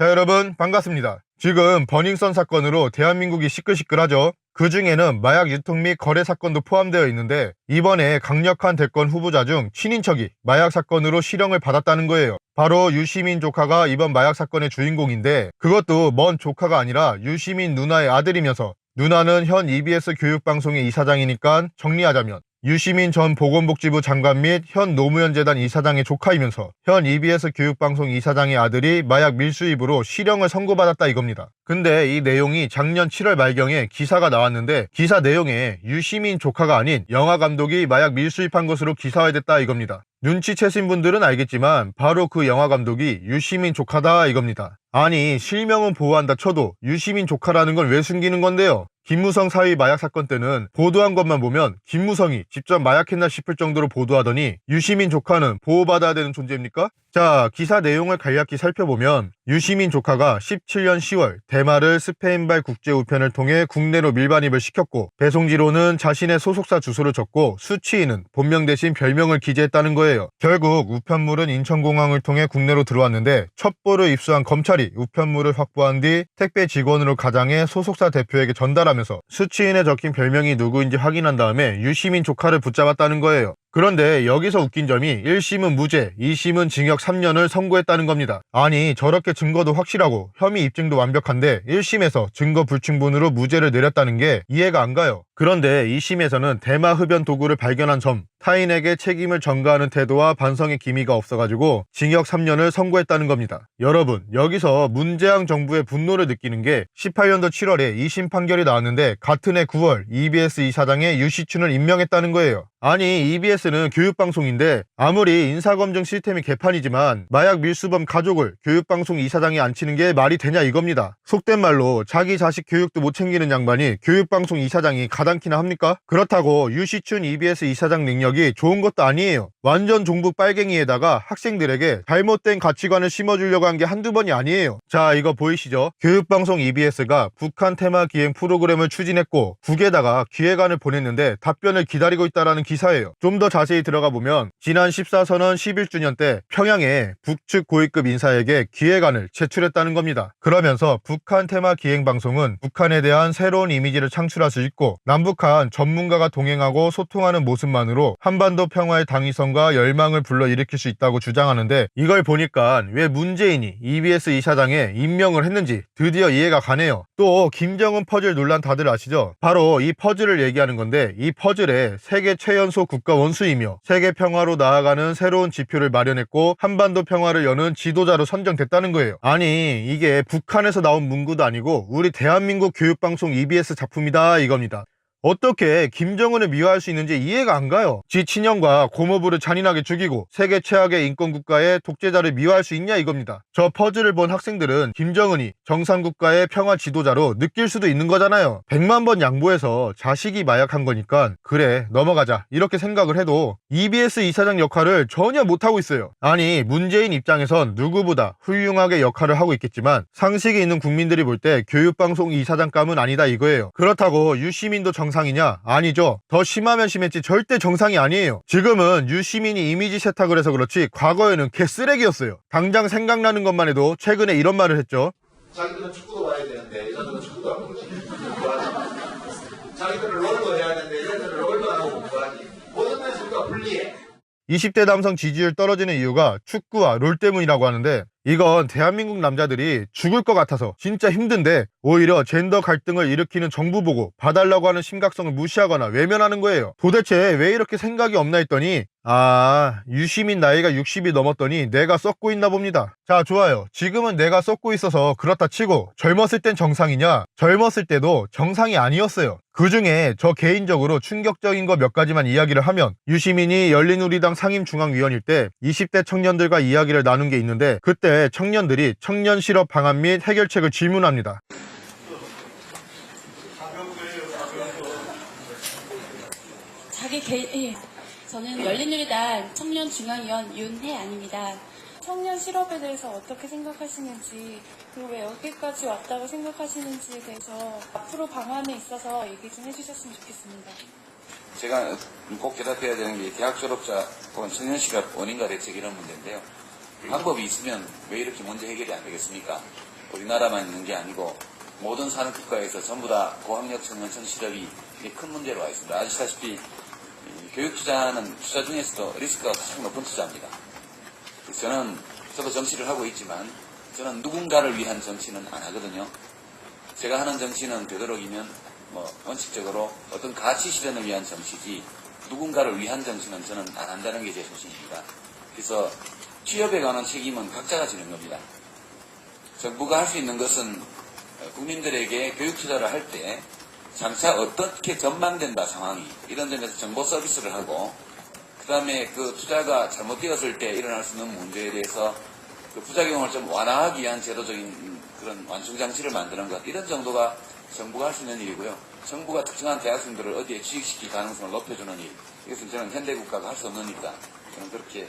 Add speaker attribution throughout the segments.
Speaker 1: 자, 여러분, 반갑습니다. 지금 버닝썬 사건으로 대한민국이 시끌시끌하죠. 그 중에는 마약 유통 및 거래 사건도 포함되어 있는데, 이번에 강력한 대권 후보자 중 친인척이 마약 사건으로 실형을 받았다는 거예요. 바로 유시민 조카가 이번 마약 사건의 주인공인데, 그것도 먼 조카가 아니라 유시민 누나의 아들이면서, 누나는 현 EBS 교육방송의 이사장이니까 정리하자면, 유시민 전 보건복지부 장관 및 현 노무현재단 이사장의 조카이면서 현 EBS 교육방송 이사장의 아들이 마약 밀수입으로 실형을 선고받았다 이겁니다. 근데 이 내용이 작년 7월 말경에 기사가 나왔는데 기사 내용에 유시민 조카가 아닌 영화 감독이 마약 밀수입한 것으로 기사화됐다 이겁니다. 눈치채신 분들은 알겠지만 바로 그 영화 감독이 유시민 조카다 이겁니다. 아니 실명은 보호한다 쳐도 유시민 조카라는 걸왜 숨기는 건데요? 김무성 사위 마약 사건 때는 보도한 것만 보면 김무성이 직접 마약했나 싶을 정도로 보도하더니 유시민 조카는 보호받아야 되는 존재입니까? 자, 기사 내용을 간략히 살펴보면 유시민 조카가 17년 10월 대마를 스페인발 국제 우편을 통해 국내로 밀반입을 시켰고 배송지로는 자신의 소속사 주소를 적고 수취인은 본명 대신 별명을 기재했다는 거예요. 결국 우편물은 인천공항을 통해 국내로 들어왔는데 첩보를 입수한 검찰이 우편물을 확보한 뒤 택배 직원으로 가장해 소속사 대표에게 전달하면서 수취인에 적힌 별명이 누구인지 확인한 다음에 유시민 조카를 붙잡았다는 거예요. 그런데 여기서 웃긴 점이 1심은 무죄, 2심은 징역 3년을 선고했다는 겁니다. 아니 저렇게 증거도 확실하고 혐의 입증도 완벽한데 1심에서 증거 불충분으로 무죄를 내렸다는 게 이해가 안 가요. 그런데 2심에서는 대마 흡연 도구를 발견한 점, 타인에게 책임을 전가하는 태도와 반성의 기미가 없어가지고 징역 3년을 선고했다는 겁니다. 여러분 여기서 문재양 정부의 분노를 느끼는 게 18년도 7월에 2심 판결이 나왔는데 같은 해 9월 EBS 이사장에 유시춘을 임명했다는 거예요. 아니 EBS는 교육방송인데 아무리 인사검증 시스템이 개판이지만 마약 밀수범 가족을 교육방송 이사장에 앉히는 게 말이 되냐 이겁니다. 속된 말로 자기 자식 교육도 못 챙기는 양반이 교육방송 이사장이 가당키나 합니까? 그렇다고 유시춘 EBS 이사장 능력이 좋은 것도 아니에요. 완전 종북 빨갱이에다가 학생들에게 잘못된 가치관을 심어주려고 한 게 한두 번이 아니에요. 자 이거 보이시죠? 교육방송 EBS가 북한 테마 기행 프로그램을 추진했고 국에다가 기획안을 보냈는데 답변을 기다리고 있다라는 기사예요. 좀 더 자세히 들어가 보면 지난 14선언 11주년 때 평양에 북측 고위급 인사에게 기획안을 제출했다는 겁니다. 그러면서 북한 테마 기행 방송은 북한에 대한 새로운 이미지를 창출할 수 있고 남북한 전문가가 동행하고 소통하는 모습만으로 한반도 평화의 당위성과 열망을 불러일으킬 수 있다고 주장하는데 이걸 보니까 왜 문재인이 EBS 이사장에 임명을 했는지 드디어 이해가 가네요. 또 김정은 퍼즐 논란 다들 아시죠? 바로 이 퍼즐을 얘기하는 건데 이 퍼즐에 세계 최 연소 국가 원수이며 세계 평화로 나아가는 새로운 지표를 마련했고 한반도 평화를 여는 지도자로 선정됐다는 거예요. 아니 이게 북한에서 나온 문구도 아니고 우리 대한민국 교육방송 EBS 작품이다 이겁니다. 어떻게 김정은을 미화할 수 있는지 이해가 안 가요. 지 친형과 고모부를 잔인하게 죽이고 세계 최악의 인권국가의 독재자를 미화할 수 있냐 이겁니다. 저 퍼즐을 본 학생들은 김정은이 정상국가의 평화 지도자로 느낄 수도 있는 거잖아요. 100만 번 양보해서 자식이 마약한 거니까 그래 넘어가자 이렇게 생각을 해도 EBS 이사장 역할을 전혀 못하고 있어요. 아니 문재인 입장에선 누구보다 훌륭하게 역할을 하고 있겠지만 상식이 있는 국민들이 볼 때 교육방송 이사장감은 아니다 이거예요. 그렇다고 유시민도 정 상이냐? 아니죠. 더 심하면 심했지 절대 정상이 아니에요. 지금은 유시민이 이미지 세탁을 해서 그렇지 과거에는 개쓰레기였어요. 당장 생각나는 것만 해도 최근에 이런 말을 했죠.
Speaker 2: 자기들은 축구도 봐야 되는데 여자들은 축구도 안. 뭐하지? 자기들은 롤도 해야 되는데 여자들은 롤도 안 하고 뭐하지? 모든 면에서 불리해.
Speaker 1: 20대 남성 지지율 떨어지는 이유가 축구와 롤 때문이라고 하는데 이건 대한민국 남자들이 죽을 것 같아서 진짜 힘든데 오히려 젠더 갈등을 일으키는 정부 보고 봐달라고 하는 심각성을 무시하거나 외면하는 거예요. 도대체 왜 이렇게 생각이 없나 했더니 아 유시민 나이가 60이 넘었더니 내가 썩고 있나 봅니다. 자 좋아요. 지금은 내가 썩고 있어서 그렇다 치고 젊었을 땐 정상이냐? 젊었을 때도 정상이 아니었어요. 그 중에 저 개인적으로 충격적인 거 몇 가지만 이야기를 하면 유시민이 열린우리당 상임중앙위원일 때 20대 청년들과 이야기를 나눈 게 있는데 그때 청년들이 청년 실업 방안 및 해결책을 질문합니다.
Speaker 3: 자기 개, 예. 저는 열린우리당 청년중앙위원 윤혜안입니다. 청년 실업에 대해서 어떻게 생각하시는지, 그리고 왜 여기까지 왔다고 생각하시는지에 대해서 앞으로 방안에 있어서 얘기 좀 해주셨으면 좋겠습니다.
Speaker 4: 제가 꼭 대답해야 되는 게 대학 졸업자 혹은 청년 실업 원인과 대책 이런 문제인데요. 방법이 있으면 왜 이렇게 문제 해결이 안 되겠습니까? 우리나라만 있는 게 아니고 모든 산업 국가에서 전부 다 고학력 청년 천실업이 이게 큰 문제로 와 있습니다. 아시다시피 이 교육 투자는 투자 중에서도 리스크가 가장 높은 투자입니다. 저는 저도 정치를 하고 있지만 저는 누군가를 위한 정치는 안 하거든요. 제가 하는 정치는 되도록이면 뭐 원칙적으로 어떤 가치 실현을 위한 정치지 누군가를 위한 정치는 저는 안 한다는 게 제 소신입니다. 그래서 취업에 관한 책임은 각자가 지는 겁니다. 정부가 할 수 있는 것은 어, 국민들에게 교육 투자를 할때 장차 어떻게 전망된다 상황이 이런 점에서 정보 서비스를 하고 그 다음에 그 투자가 잘못되었을 때 일어날 수 있는 문제에 대해서 그 부작용을 좀 완화하기 위한 제도적인 그런 완충 장치를 만드는 것 이런 정도가 정부가 할 수 있는 일이고요. 정부가 특정한 대학생들을 어디에 취직시킬 가능성을 높여주는 일 이것은 저는 현대 국가가 할 수 없는 일이다. 저는 그렇게 에,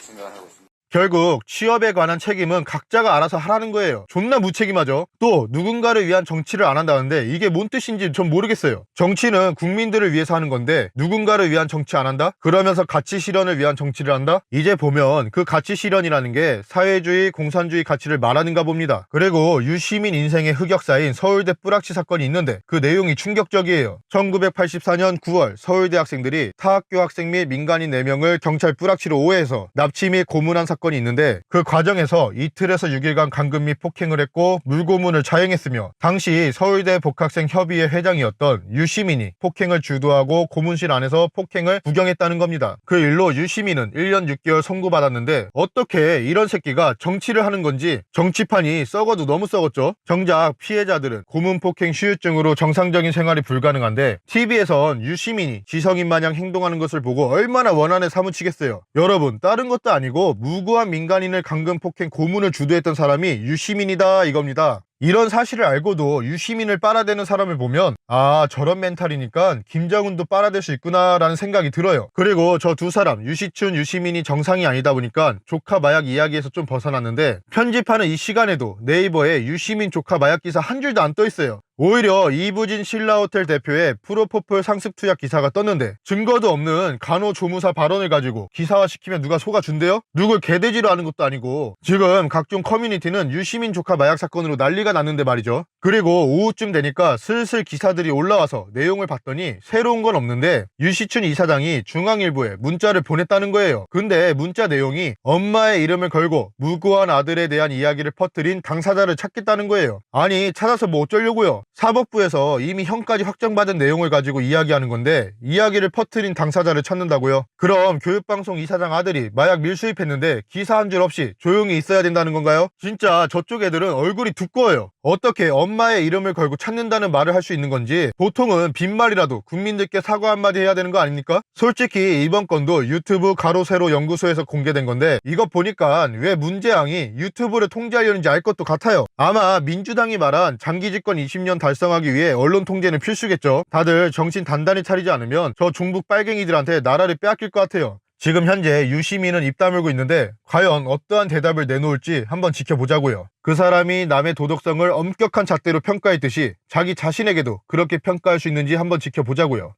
Speaker 4: 생각을 하고 있습니다.
Speaker 1: 결국 취업에 관한 책임은 각자가 알아서 하라는 거예요. 존나 무책임하죠. 또 누군가를 위한 정치를 안 한다는데 이게 뭔 뜻인지 전 모르겠어요. 정치는 국민들을 위해서 하는 건데 누군가를 위한 정치 안 한다? 그러면서 가치 실현을 위한 정치를 한다? 이제 보면 그 가치 실현이라는 게 사회주의, 공산주의 가치를 말하는가 봅니다. 그리고 유시민 인생의 흑역사인 서울대 뿌락치 사건이 있는데 그 내용이 충격적이에요. 1984년 9월 서울대 학생들이 타학교 학생 및 민간인 4명을 경찰 뿌락치로 오해해서 납치 및 고문한 사건 이 있는데 그 과정에서 이틀에서 6일간 감금 및 폭행을 했고 물고문을 자행했으며 당시 서울대 복학생 협의회 회장이었던 유시민이 폭행을 주도하고 고문실 안에서 폭행을 구경했다는 겁니다. 그 일로 유시민은 1년 6개월 선고받았는데 어떻게 이런 새끼가 정치를 하는 건지 정치판이 썩어도 너무 썩었죠. 정작 피해자들은 고문 폭행 후유증으로 정상적인 생활이 불가능한데 TV에선 유시민이 지성인 마냥 행동하는 것을 보고 얼마나 원한에 사무치겠어요. 여러분 다른 것도 아니고 무고 한 민간인을 감금 폭행 고문을 주도했던 사람이 유시민이다 이겁니다. 이런 사실을 알고도 유시민을 빨아대는 사람을 보면 아 저런 멘탈이니까 김정은도 빨아댈 수 있구나라는 생각이 들어요. 그리고 저 두 사람 유시춘 유시민이 정상이 아니다 보니까 조카 마약 이야기에서 좀 벗어났는데 편집하는 이 시간에도 네이버에 유시민 조카 마약 기사 한 줄도 안 떠 있어요. 오히려 이부진 신라호텔 대표의 프로포폴 상습 투약 기사가 떴는데 증거도 없는 간호조무사 발언을 가지고 기사화시키면 누가 속아준대요? 누굴 개돼지로 하는 것도 아니고 지금 각종 커뮤니티는 유시민 조카 마약 사건으로 난리가 났는데 말이죠. 그리고 오후쯤 되니까 슬슬 기사들이 올라와서 내용을 봤더니 새로운 건 없는데 유시춘 이사장이 중앙일보에 문자를 보냈다는 거예요. 근데 문자 내용이 엄마의 이름을 걸고 무고한 아들에 대한 이야기를 퍼뜨린 당사자를 찾겠다는 거예요. 아니 찾아서 뭐 어쩌려고요? 사법부에서 이미 형까지 확정받은 내용을 가지고 이야기하는 건데 이야기를 퍼뜨린 당사자를 찾는다고요? 그럼 교육방송 이사장 아들이 마약 밀수입했는데 기사 한 줄 없이 조용히 있어야 된다는 건가요? 진짜 저쪽 애들은 얼굴이 두꺼워요. 어떻게 엄마의 이름을 걸고 찾는다는 말을 할 수 있는 건지 보통은 빈말이라도 국민들께 사과 한마디 해야 되는 거 아닙니까? 솔직히 이번 건도 유튜브 가로세로 연구소에서 공개된 건데 이것 보니까 왜 문재앙이 유튜브를 통제하려는지 알 것도 같아요. 아마 민주당이 말한 장기 집권 20년 달성하기 위해 언론 통제는 필수겠죠. 다들 정신 단단히 차리지 않으면 저 중북 빨갱이들한테 나라를 빼앗길 것 같아요. 지금 현재 유시민은 입 다물고 있는데 과연 어떠한 대답을 내놓을지 한번 지켜보자고요. 그 사람이 남의 도덕성을 엄격한 잣대로 평가했듯이 자기 자신에게도 그렇게 평가할 수 있는지 한번 지켜보자고요.